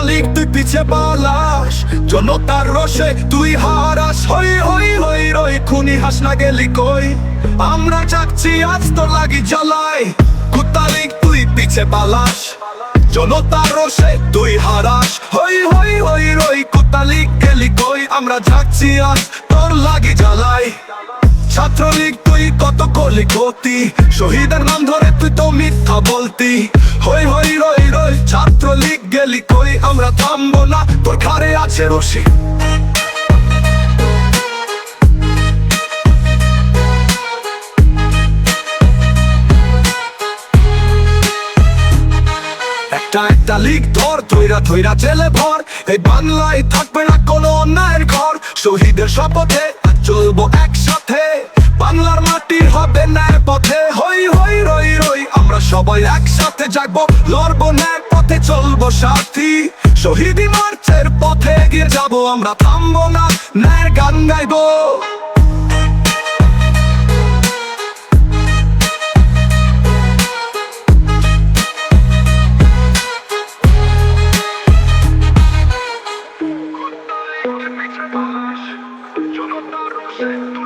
কুত্তালিক তুই পিছে পালাস। জনতার রসে তুই হারাস। হই হই হই, রই, খুনি হাস না গেলি কই? আমরা চাচ্ছি আজ তো লাগি জ্বালাই। কুত্তালিক তুই পিছে পালাস। জনতার রসে তুই হারাস। হই হই হই, রই কুত্তালিক গেলি কই? আমরা যাচ্ছি আজ তোর লাগি জ্বালাই। ছাত্রলীগ, তুই কত কলি গতি শহীদের নাম ধরে তুই তো মিথ্যা বলতি। হই হই, রই রই, ছাত্রলীগ গেলি কই? আমরা থামবো না। তোর ঘরে আছে রশি। একটা একটা লিগ ধর থইরা থইরা জেলে ভর। এই বাংলায় থাকবে না কোনো অন্যায়ের ঘর। শহীদের শপথে চলবো একসাথে। বাংলার মাটির হবে ন্যায় পথে। হই হই, রই রই, আমরা সবাই একসাথে জাগবো, লড়বো ন্যায় চলবো সাথী। শহীদি মার্চের পথে গিয়ে যাব আমরা থামবো না ন্যায়ের গান গাইবো। Catholic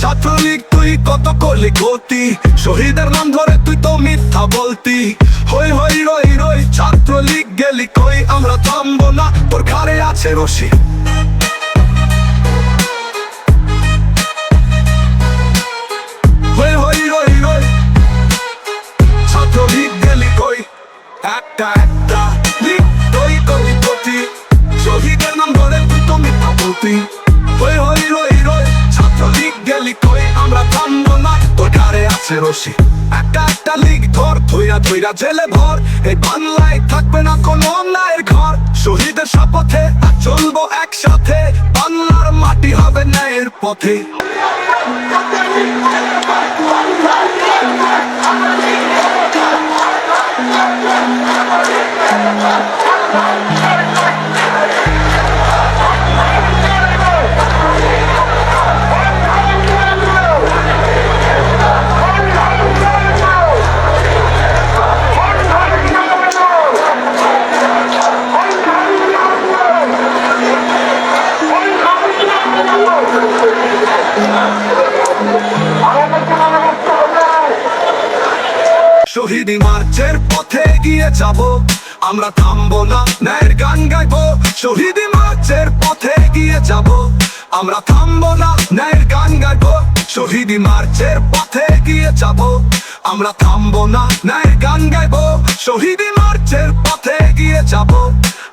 ছাত্রলীগ তুই কত করলি গতি? শহীদের নাম ধরে তুই তো মিথ্যা বলতি। হই হই রই রই ছাত্রলীগ গেলি কই? আমরা থামবো না, তোর ঘরে আছে রশি। আছে রশি। একটা একটা লিগ ধর, ধইরা ধইরা জেলে ভর। এই বাংলায় থাকবে না কোনো অন্যায়ের ঘর। শহীদের শপথে চলবো একসাথে। বাংলার মাটি হবে ন্যায়ের পথে। শহীদি মার্চের পথে গিয়ে যাব। আমরা থামবো না, ন্যায়ের গান গাইবো। শহীদি মার্চের পথে গিয়ে যাব। আমরা থামবো না, ন্যায়ের গান গাইবো। শহীদি মার্চের পথে গিয়ে যাব। আমরা থামবো না, ন্যায়ের গান গাইবো। শহীদি মার্চের পথে গিয়ে যাব।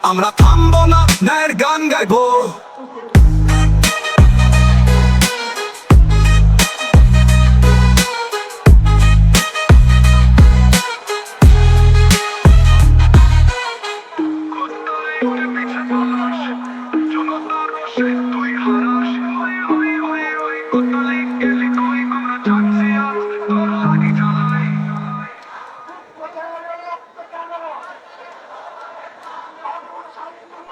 আমরা থামবো না, ন্যায়ের গান গাইবো।